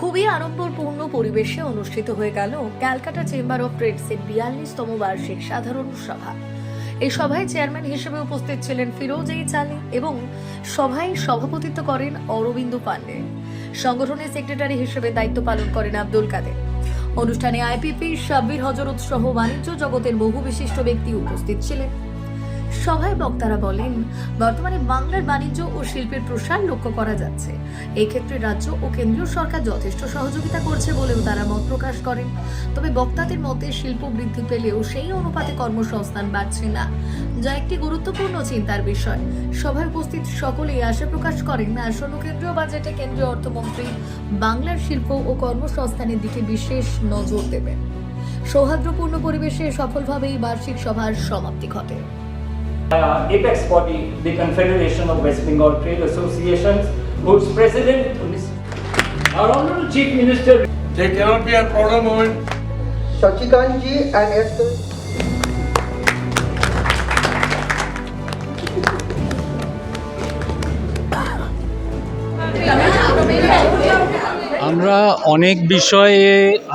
খুবই আড়ম্বরপূর্ণ পরিবেশে অনুষ্ঠিত হয়ে গেল ক্যালকাটা চেম্বার অফ ট্রেডসের বিয়াল্লিশতম বার্ষিক সাধারণ সভা। এই সভায় চেয়ারম্যান হিসেবে উপস্থিত ছিলেন ফিরোজ এইচ আলী এবং সভায় সভাপতিত্ব করেন অরবিন্দ পান্ডে। সংগঠনের সেক্রেটারি হিসেবে দায়িত্ব পালন করেন আব্দুল কাদের। অনুষ্ঠানে আইপিপি সাব্বির হজরত সহ বাণিজ্য জগতের বহু বিশিষ্ট ব্যক্তি উপস্থিত ছিলেন। সভায় বক্তারা বলেন, বর্তমানে বাংলার বাণিজ্য ও শিল্পের প্রসার লক্ষ্য করা যাচ্ছে। এক্ষেত্রে রাজ্য ও কেন্দ্রীয় সরকার যথেষ্ট সহযোগিতা করছে বলেও তারা মত প্রকাশ করেন। তবে বক্তাদের মতে, শিল্প বৃদ্ধি পেলেও সেই অনুপাতে কর্মসংস্থান বাড়ছে না, যা একটি গুরুত্বপূর্ণ চিন্তার বিষয়। সভায় উপস্থিত সকলেই আশা প্রকাশ করেন, আসন্ন কেন্দ্রীয় বাজেটে কেন্দ্রীয় অর্থমন্ত্রী বাংলার শিল্প ও কর্মসংস্থানের দিকে বিশেষ নজর দেবেন। সৌহার্দ্যপূর্ণ পরিবেশে সফলভাবে এই বার্ষিক সভার সমাপ্তি ঘটে। Uh, apex body, the Confederation of West Bengal Trade Associations, whose president, our Honorable Chief Minister, There cannot be a problem moment. Shachikant ji and Esther. আমরা অনেক বিষয়ে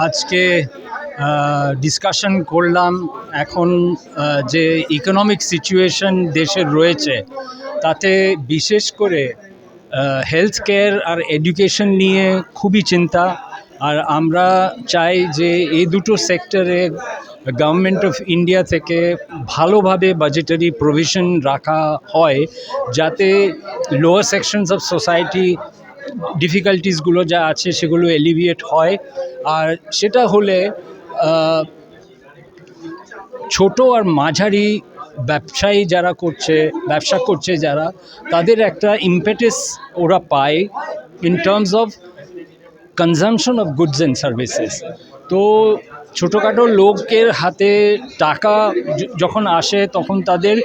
আজকে ডিসকাশন করলাম। এখন যে ইকোনমিক সিচুয়েশন দেশের রয়েছে, তাতে বিশেষ করে হেলথ কেয়ার আর এডুকেশন নিয়ে খুবই চিন্তা। আর আমরা চাই যে এই দুটো সেক্টরে গভর্নমেন্ট অফ ইন্ডিয়া থেকে ভালোভাবে বাজেটারি প্রভিশন রাখা হয়, যাতে লোয়ার সেকশনস অফ সোসাইটি ডিফিকাল্টিসগুলো যা আছে সেগুলো এলিভিয়েট হয়। আর সেটা হলে ছোট আর মাঝারি ব্যবসায়ী যারা করছে, ব্যবসা করছে যারা, তাদের একটা ইম্পেটাস ওরা পায় in terms of consumption of goods and services তো ছোটোখাটো লোকের হাতে টাকা যখন আসে, তখন তাদের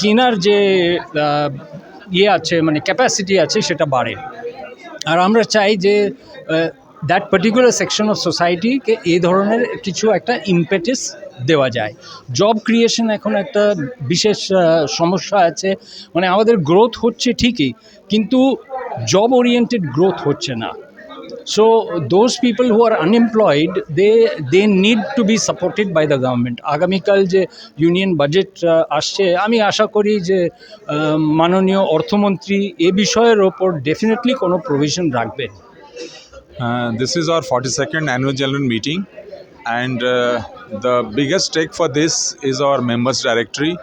কেনার যে ইয়ে আছে মানে ক্যাপাসিটি আছে, সেটা বাড়ে। আর আমরা চাই যে দ্যাট পার্টিকুলার সেকশন অফ সোসাইটিকে এই ধরনের কিছু একটা ইম্পেটিস দেওয়া যায়। জব ক্রিয়েশন এখন একটা বিশেষ সমস্যা আছে। মানে আমাদের গ্রোথ হচ্ছে ঠিকই কিন্তু জব ওরিয়েন্টেড গ্রোথ হচ্ছে না। So those people who are unemployed, they they need to be supported by the government. আগামীকাল যে ইউনিয়ন বাজেট আসছে আমি আশা করি যে মাননীয় অর্থমন্ত্রী এ বিষয়ের ওপর ডেফিনেটলি কোনো প্রভিশন রাখবেন। Uh, this is our 42nd annual general meeting, and uh, the biggest stake for this is our members directory.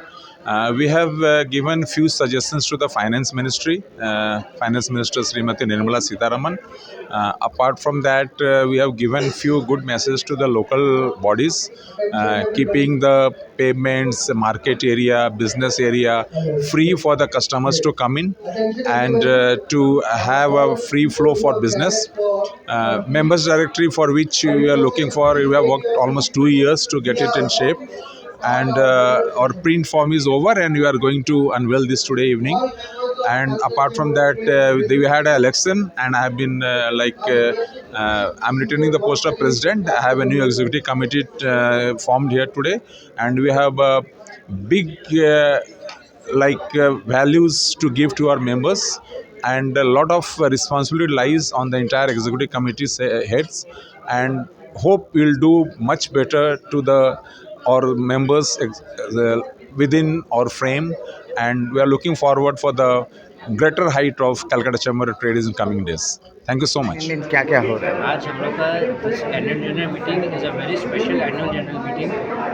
Uh, we have uh, given few suggestions to the finance ministry, uh, finance minister Srimati Nirmala Sitaraman. Apart from that, we have given few good messages to the local bodies, keeping the payments, market area, business area free for the customers to come in, and to have a free flow for business. Members directory for which we are looking for, we have worked almost two years to get it in shape. And uh, our print form is over, and we are going to unveil this today evening. And apart from that, uh, we had an election, and I have been uh, like uh, uh, I'm returning the post of president. I have a new executive committee uh, formed here today, and we have a big like values to give to our members and a lot of responsibility lies on the entire executive committee's heads and hope we'll do much better to the our members ex- uh, within our frame and we are looking forward for the greater height of Calcutta Chamber of Trade in coming days. Thank you so much. क्या क्या हो रहा है आज हम लोग का annual general meeting is a very special annual general meeting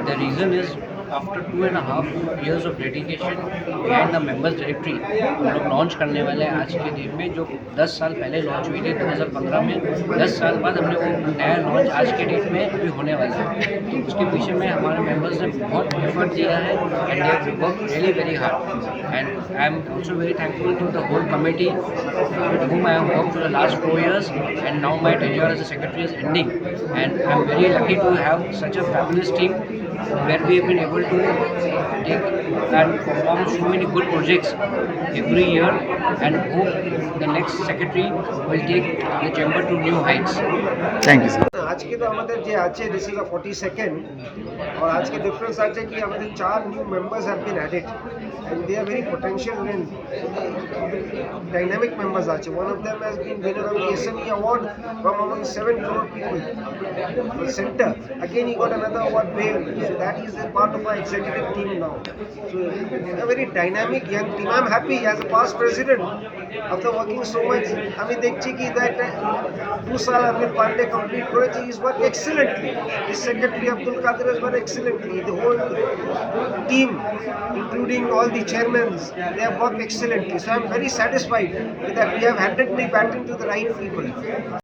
the reason is after two and half years of dedication behind the members directory हम लोग लॉन्च करने वाले हैं आज के डेट में जो 10 साल पहले लॉन्च हुई थी 2015 में। 10 साल बाद हमने वो नया लॉन्च आज के डेट में अभी होने वाला है। तो उसके पीछे में हमारे मेंबर्स ने बहुत एफर्ट दिया है and they work really very hard and I am also very thankful to the whole committee with whom I have worked for the last four years, and now my tenure as a secretary is ending. And I'm very lucky to have such a fabulous where we have been able to take and perform so many good projects every year and hope the next secretary will take the chamber to new heights. Thank you, sir. আজকে তো আমাদের যে আছে this is a forty second আর আজকে difference আছে কি আমাদের চার new members have been added and they are very potential and dynamic members আছে one of them has been winner of the SME award from among 7 crore people for center again he got another award Bale so that is a part of our executive team now so a very dynamic young team I'm happy as a past president after working so much আমি দেখছি কি that two সাল Arvind Pandey complete করেছে is work excellently. The secretary Abdul Qadir has worked excellently. The whole team including all the chairmen they have worked excellently. So I'm very satisfied that we have handed the baton to the right people